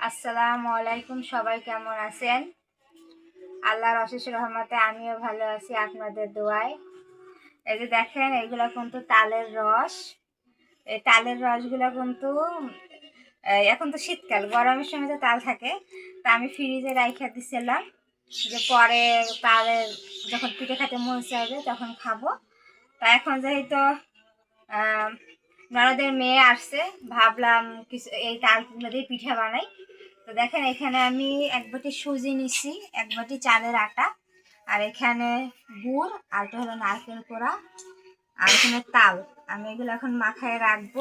আসসালামু আলাইকুম, সবাই কেমন আছেন? আল্লাহর অশেষ রহমতে আমিও ভালো আছি আপনাদের দোয়ায়। এই যে দেখেন, এগুলো কিন্তু তালের রস। এই তালের রসগুলো কিন্তু এখন তো শীতকাল, গরমের সময় তো তাল থাকে। তা আমি ফ্রিজে রাইখা দিছিলাম যে পরে তালের যখন পিঠে খাতে মন চাইবে তখন খাব। তা এখন যেহেতু ননদের মেয়ে আসছে, ভাবলাম কিছু, এই তালগুলো দিয়ে পিঠা বানাই। তো দেখেন, এখানে আমি এক বাটি সুজি নিছি, এক বাটি চালের আটা, আর এখানে গুড়, আর এটা হলো নারকেল কোড়া, আর এখানে তাল। আমি এগুলো এখন মাখায় রাখব।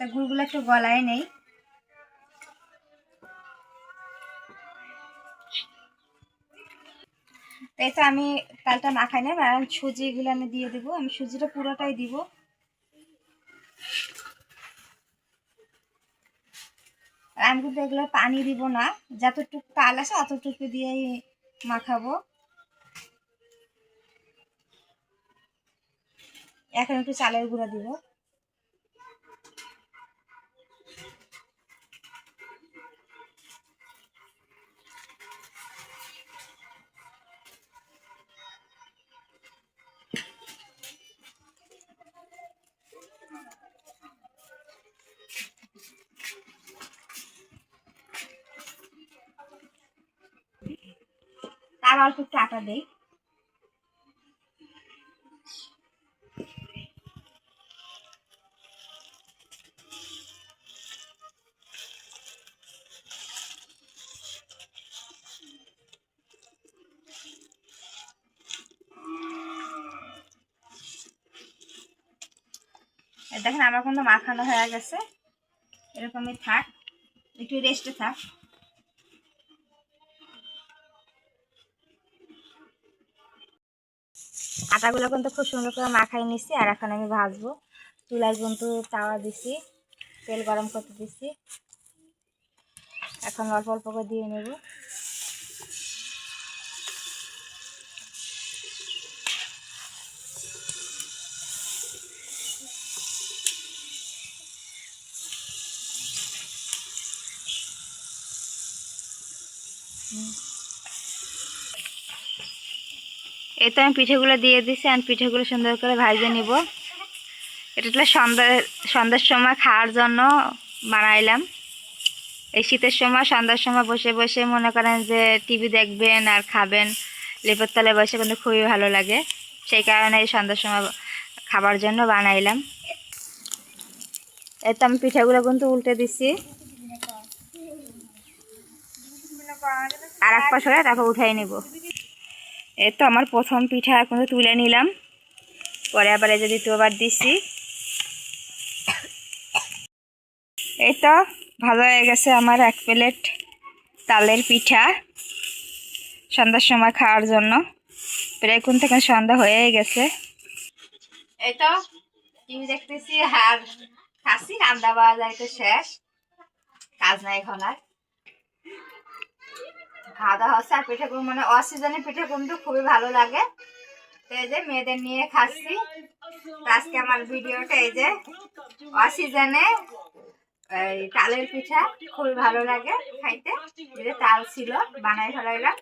তা গুড়গুলো একটু গলায় নেই। তাই তো আমি তালটা মাখাই না আর সুজিগুলো আমি দিয়ে দেবো। আমি সুজিটা পুরোটাই দিব। আমি কিন্তু এগুলো পানি দিব না, যতটুকু তাল আছে অতটুকু দিয়েই মাখাবো। এখন একটু চালের গুঁড়া দিব। অল্প একটু আটা দেই। দেখেন, আমার কিন্তু মাখানো হয়ে গেছে। এরকমই থাক, একটু রেস্টে থাক। আটাগুলো কিন্তু খুব সুন্দর করে মাখাই নিছি, আর এখন আমি ভাজবো। চুলায় কিন্তু তাওয়া দিছি, তেল গরম করতে দিছি। এখন অল্প অল্প করে দিয়ে নেব। এই তো আমি পিঠেগুলো দিয়ে দিছি আর পিঠেগুলো সুন্দর করে ভাজে নিব। এটা সন্ধ্যা, সন্ধ্যার সময় খাওয়ার জন্য বানাইলাম। এই শীতের সময়, সন্ধ্যার সময় বসে বসে মনে করেন যে টিভি দেখবেন আর খাবেন, লেপের তলে বসে কিন্তু খুবই ভালো লাগে। সেই কারণে এই সন্ধ্যার সময় খাবার জন্য বানাইলাম। এই তো আমি পিঠাগুলো কিন্তু উল্টে দিচ্ছি আর এক পাশ হলে তারপর উঠাই নেব। এই তো আমার প্রথম পিঠা এখন তুলে নিলাম। পরে আবার যে দ্বিতীয়বার দিছি। এই তো ভালো হয়ে গেছে আমার এক প্লেট তালের পিঠা সন্ধ্যার সময় খাওয়ার জন্য। প্রায় কোন থেকে সন্ধ্যা হয়েই গেছে। এই তো টিভি দেখতেছি আর খাসি রান্না বাড়া যাইতে শেষ। কাজ নাই এখন আর। খাওয়া দাওয়া হচ্ছে, আর পিঠে কুমড়ো মানে অসিজনে পিঠে কুমড়ো খুবই ভালো লাগে। তো এই যে মেয়েদের নিয়ে খাচ্ছি। তো আজকে আমার ভিডিওটা এই যে অসিজনে এই তালের পিঠা খুবই ভালো লাগে খাইতে। এই যে তাল ছিল বানাই ফেলাইলাম।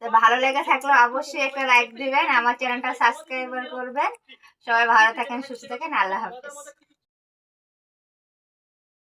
তো ভালো লেগে থাকলে অবশ্যই একটা লাইক দিবেন, আমার চ্যানেলটা সাবস্ক্রাইব করবেন। সবাই ভালো থাকেন, সুস্থ থাকেন, আল্লাহ হাফেজ।